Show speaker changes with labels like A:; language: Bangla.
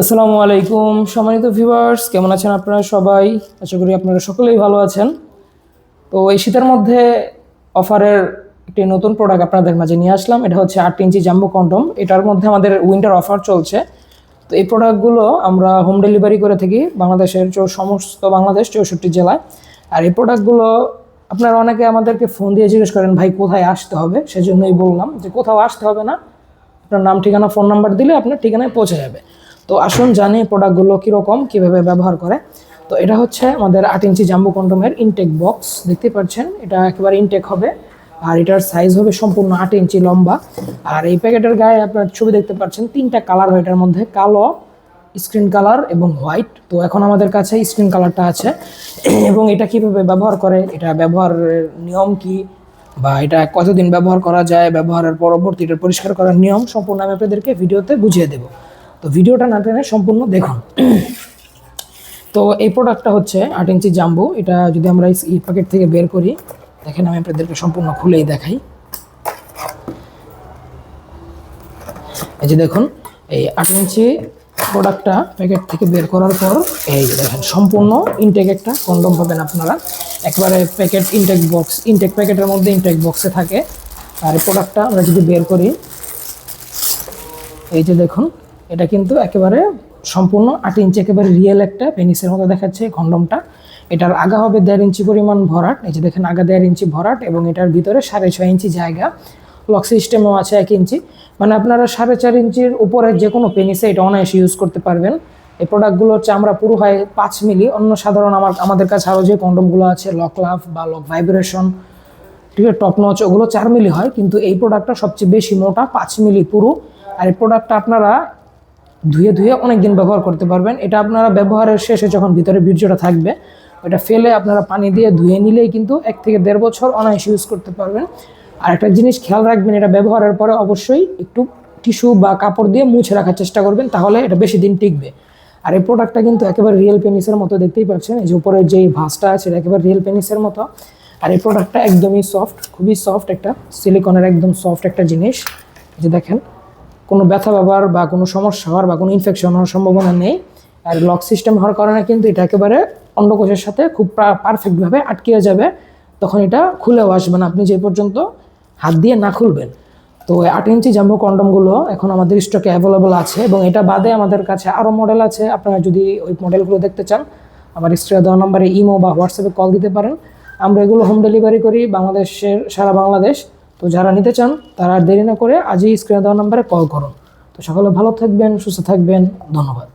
A: আসসালামু আলাইকুম, সম্মানিত ভিউয়ার্স কেমন আছেন আপনারা সবাই? আশা করি আপনারা সকলেই ভালো আছেন। তো এই শীতের মধ্যে অফারের একটি নতুন প্রোডাক্ট আপনাদের মাঝে নিয়ে আসলাম। এটা হচ্ছে আট ইঞ্চি জাম্বো কন্ডম। এটার মধ্যে আমাদের উইন্টার অফার চলছে। তো এই প্রোডাক্টগুলো আমরা হোম ডেলিভারি করে থাকি বাংলাদেশের সমস্ত বাংলাদেশ চৌষট্টি জেলায়। আর এই প্রোডাক্টগুলো আপনারা অনেকে আমাদেরকে ফোন দিয়ে জিজ্ঞেস করেন, ভাই, কোথায় আসতে হবে? সেজন্যই বললাম যে, কোথাও আসতে হবে না। আপনার নাম, ঠিকানা ফোন নাম্বার দিলে আপনার ঠিকানায় পৌঁছে যাবে। তো আসুন জানি প্রোডাক্টগুলো কীরকম, কীভাবে ব্যবহার করে। তো এটা হচ্ছে আমাদের আট ইঞ্চি জাম্বু কন্ডোমের ইনটেক বক্স দেখতে পাচ্ছেন? এটা একেবারে ইনটেক হবে, আর এটার সাইজ হবে সম্পূর্ণ আট ইঞ্চি লম্বা। আর এই প্যাকেটের গায়ে আপনার ছবি দেখতে পাচ্ছেন, তিনটা কালার হয় এটার মধ্যে, কালো স্ক্রিন কালার এবং হোয়াইট তো এখন আমাদের কাছে স্ক্রিন কালারটা আছে। এবং এটা কীভাবে ব্যবহার করে, এটা ব্যবহারের নিয়ম কি, বা এটা কতদিন ব্যবহার করা যায়, ব্যবহারের পরবর্তী এটা পরিষ্কার করার নিয়ম, সম্পূর্ণ আমি আপনাদেরকে ভিডিওতে বুঝিয়ে দেব। তো ভিডিওটা না টেনে সম্পূর্ণ দেখুন। তো এই প্রোডাক্টটা হচ্ছে আট ইঞ্চি জাম্বু। এটা যদি আমরা এই প্যাকেট থেকে বের করি, দেখেন আমি আপনাদেরকে সম্পূর্ণ খুলেই দেখাই। এই যে দেখুন, এই আট ইঞ্চি প্রোডাক্টটা প্যাকেট থেকে বের করার পর, এই যে দেখেন, সম্পূর্ণ ইনটেক একটা কন্ডম পাবেন আপনারা। একবারে প্যাকেট ইনটেক বক্স ইনটেক প্যাকেটের মধ্যে ইনটেক বক্সে থাকে। আর এই প্রোডাক্টটা আমরা যদি বের করি, এই যে দেখুন এটা কিন্তু একেবারে সম্পূর্ণ আট ইঞ্চি একেবারে রিয়েল একটা পেনিসের মতো দেখাচ্ছে কন্ডমটা। এটার আগা হবে দেড় ইঞ্চি পরিমাণ ভরাট। এই যে দেখেন আগা দেড় ইঞ্চি ভরাট এবং এটার ভিতরে সাড়ে ছয় ইঞ্চি জায়গা। লক সিস্টেমও আছে এক ইঞ্চি মানে আপনারা সাড়ে চার ইঞ্চির উপরে যে কোনো পেনিসে এটা অনায়াসে ইউজ করতে পারবেন। এই প্রোডাক্টগুলোর চামড়া পুরো হয় পাঁচ মিলি। অন্য সাধারণ আমার, আমাদের কাছে আরও যে কন্ডমগুলো আছে লক লাভ বা লক ভাইব্রেশন ঠিক আছে টপ নচ ওগুলো চার মিলি হয়। কিন্তু এই প্রোডাক্টটা সবচেয়ে বেশি মোটা পাঁচ মিলি পুরো। আর এই প্রোডাক্টটা আপনারা ধুয়ে ধুয়ে অনেক দিন ব্যবহার করতে পারবেন। এটা আপনারা ব্যবহারের শেষে যখন ভিতরে বীর্যটা থাকবে, ওটা ফেলে আপনারা পানি দিয়ে ধুয়ে নিলেই কিন্তু এক থেকে দেড় বছর অনায়াসে ইউজ করতে পারবেন। আর একটা জিনিস খেয়াল রাখবেন, এটা ব্যবহারের পরে অবশ্যই একটু টিস্যু বা কাপড় দিয়ে মুছে রাখার চেষ্টা করবেন, তাহলে এটা বেশি দিন টিকবে। আর এই প্রোডাক্টটা কিন্তু একেবারে রিয়েল পেনিসের মতো দেখতেই পাচ্ছেন, এই যে উপরের যেই ভাঁজটা আছে, এটা একেবারে রিয়েল পেনিসের মতো। আর এই প্রোডাক্টটা একদমই সফট খুবই সফট একটা সিলিকনের একদম সফট একটা জিনিস। যে দেখেন কোনো ব্যথা ব্যবহার বা কোনো সমস্যা হওয়ার বা কোনো ইনফেকশন হওয়ার সম্ভাবনা নেই। আর লক সিস্টেম হওয়ার কারণে কিন্তু এটা একেবারে অন্ডকোষের সাথে খুব পারফেক্টভাবে আটকে যাবে। তখন এটা খুলেও আসবে না। আপনি যে পর্যন্ত হাত দিয়ে না খুলবেন। তো আট ইঞ্চি জাম্বো কন্ডমগুলো এখন আমাদের স্টকে অ্যাভেলেবল আছে এবং এটা বাদে আমাদের কাছে আরও মডেল আছে। আপনারা যদি ওই মডেলগুলো দেখতে চান, আমার স্ক্রিনে দেওয়া নম্বরে ইমো বা হোয়াটসঅ্যাপে কল দিতে পারেন। আমরা এগুলো হোম ডেলিভারি করি। বাংলাদেশের, সারা বাংলাদেশ তো যারা নিতে চান, তারা দেরি না করে আজই স্ক্রিনে দেওয়া নাম্বারে কল করুন তো সকলে ভালো থাকবেন, সুস্থ থাকবেন, ধন্যবাদ।